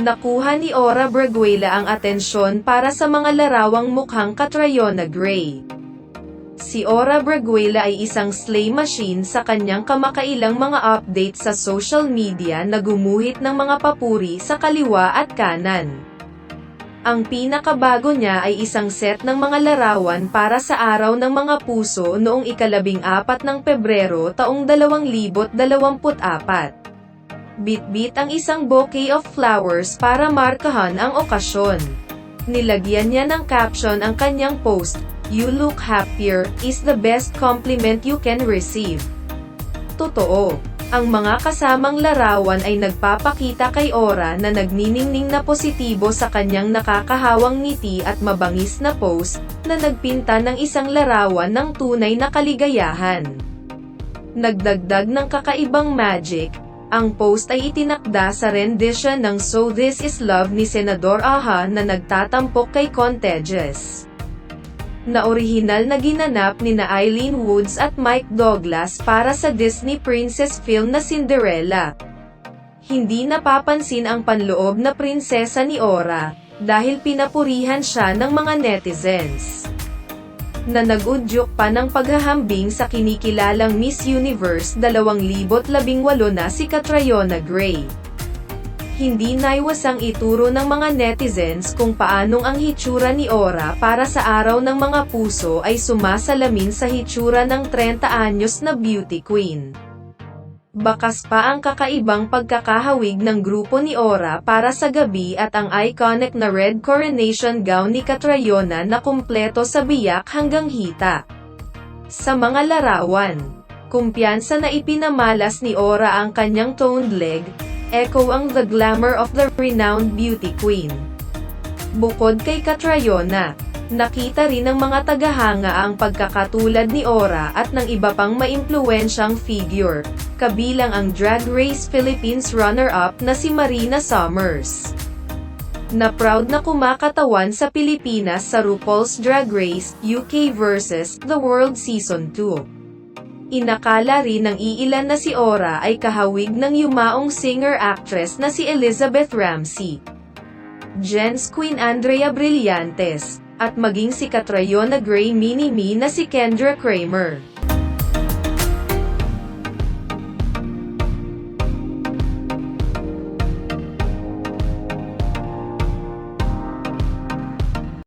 Nakuha ni Ora Braguela ang atensyon para sa mga larawang mukhang Catriona Gray. Si Ora Braguela ay isang slay machine sa kanyang kamakailang mga update sa social media na gumuhit ng mga papuri sa kaliwa at kanan. Ang pinakabago niya ay isang set ng mga larawan para sa Araw ng Mga Puso noong ikalabing apat ng Pebrero taong 2024. Bitbit ang isang bouquet of flowers para markahan ang okasyon. Nilagyan niya ng caption ang kanyang post, You look happier, is the best compliment you can receive. Totoo. Ang mga kasamang larawan ay nagpapakita kay Ora na nagniningning na positibo sa kanyang nakakahawang ngiti at mabangis na post, na nagpinta ng isang larawan ng tunay na kaligayahan. Nagdagdag ng kakaibang magic, ang post ay itinakda sa rendition ng So This Is Love ni Senador Aha na nagtatampok kay Contagious. Na orihinal na ginanap ni na Eileen Woods at Mike Douglas para sa Disney princess film na Cinderella. Hindi napapansin ang panloob na prinsesa ni Ora, dahil pinapurihan siya ng mga netizens na nagudyok pa ng paghahambing sa kinikilalang Miss Universe 2018 na si Catriona Gray. Hindi naiwasang ituro ng mga netizens kung paanong ang hitsura ni Ora para sa araw ng mga puso ay sumasalamin sa hitsura ng 30 anyos na beauty queen. Bakas pa ang kakaibang pagkakahawig ng grupo ni Ora para sa gabi at ang iconic na red coronation gown ni Catriona na kumpleto sa biyak hanggang hita. Sa mga larawan, kumpiyansa na ipinamalas ni Ora ang kanyang toned leg, echo ang the glamour of the renowned beauty queen. Bukod kay Catriona, nakita rin ng mga tagahanga ang pagkakatulad ni Ora at ng iba pang maimpluwensyang figure, kabilang ang Drag Race Philippines runner-up na si Marina Summers. Na proud na kumakatawan sa Pilipinas sa RuPaul's Drag Race UK vs. The World Season 2. Inakala rin ng iilan na si Ora ay kahawig ng yumaong singer-actress na si Elizabeth Ramsey. Jens Queen Andrea Brillantes, at maging si Catriona Gray Mini-Me na si Kendra Kramer.